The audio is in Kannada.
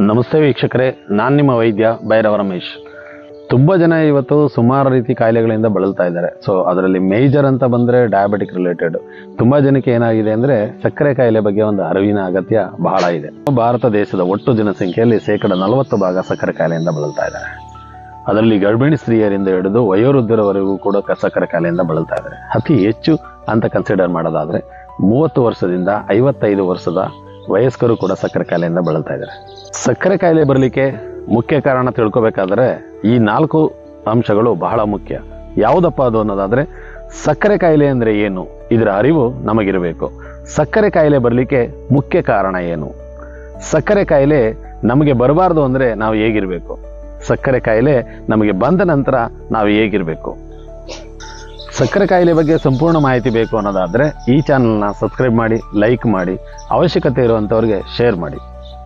ನಮಸ್ತೆ ವೀಕ್ಷಕರೇ, ನಾನು ನಿಮ್ಮ ವೈದ್ಯ ಭೈರವ ರಮೇಶ್. ತುಂಬ ಜನ ಇವತ್ತು ಸುಮಾರು ರೀತಿ ಕಾಯಿಲೆಗಳಿಂದ ಬಳಲ್ತಾ ಇದ್ದಾರೆ. ಸೊ ಅದರಲ್ಲಿ ಮೇಜರ್ ಅಂತ ಬಂದರೆ ಡಯಾಬಿಟಿಕ್ ರಿಲೇಟೆಡ್ ತುಂಬ ಜನಕ್ಕೆ ಏನಾಗಿದೆ ಅಂದರೆ ಸಕ್ಕರೆ ಕಾಯಿಲೆ ಬಗ್ಗೆ ಒಂದು ಅರಿವಿನ ಅಗತ್ಯ ಬಹಳ ಇದೆ. ಭಾರತ ದೇಶದ ಒಟ್ಟು ಜನಸಂಖ್ಯೆಯಲ್ಲಿ ಶೇಕಡ ನಲವತ್ತು ಭಾಗ ಸಕ್ಕರೆ ಕಾಯಿಲೆಯಿಂದ ಬಳಲ್ತಾ ಇದ್ದಾರೆ. ಅದರಲ್ಲಿ ಗರ್ಭಿಣಿ ಸ್ತ್ರೀಯರಿಂದ ಹಿಡಿದು ವಯೋವೃದ್ಧರವರೆಗೂ ಕೂಡ ಸಕ್ಕರೆ ಕಾಯಿಲೆಯಿಂದ ಬಳಲ್ತಾ ಇದ್ದಾರೆ. ಅತಿ ಹೆಚ್ಚು ಅಂತ ಕನ್ಸಿಡರ್ ಮಾಡೋದಾದರೆ ಮೂವತ್ತು ವರ್ಷದಿಂದ ಐವತ್ತೈದು ವರ್ಷದ ವಯಸ್ಕರು ಕೂಡ ಸಕ್ಕರೆ ಕಾಯಿಲೆಯಿಂದ ಬಳಲ್ತಾ ಇದ್ದಾರೆ. ಸಕ್ಕರೆ ಕಾಯಿಲೆ ಬರಲಿಕ್ಕೆ ಮುಖ್ಯ ಕಾರಣ ತಿಳ್ಕೊಬೇಕಾದ್ರೆ ಈ ನಾಲ್ಕು ಅಂಶಗಳು ಬಹಳ ಮುಖ್ಯ. ಯಾವುದಪ್ಪ ಅದು ಅನ್ನೋದಾದ್ರೆ ಸಕ್ಕರೆ ಕಾಯಿಲೆ ಅಂದ್ರೆ ಏನು? ಇದರ ಅರಿವು ನಮಗಿರಬೇಕು. ಸಕ್ಕರೆ ಕಾಯಿಲೆ ಬರಲಿಕ್ಕೆ ಮುಖ್ಯ ಕಾರಣ ಏನು? ಸಕ್ಕರೆ ಕಾಯಿಲೆ ನಮಗೆ ಬರಬಾರ್ದು ಅಂದ್ರೆ ನಾವು ಹೇಗಿರ್ಬೇಕು? ಸಕ್ಕರೆ ಕಾಯಿಲೆ ನಮಗೆ ಬಂದ ನಂತರ ನಾವು ಹೇಗಿರಬೇಕು? ಸಕ್ಕರೆ ಕಾಯಿಲೆ ಬಗ್ಗೆ ಸಂಪೂರ್ಣ ಮಾಹಿತಿ ಬೇಕು ಅನ್ನೋದಾದರೆ ಈ ಚಾನಲ್ನ ಸಬ್ಸ್ಕ್ರೈಬ್ ಮಾಡಿ ಲೈಕ್ ಮಾಡಿ, ಅವಶ್ಯಕತೆ ಇರುವಂಥವ್ರಿಗೆ ಶೇರ್ ಮಾಡಿ.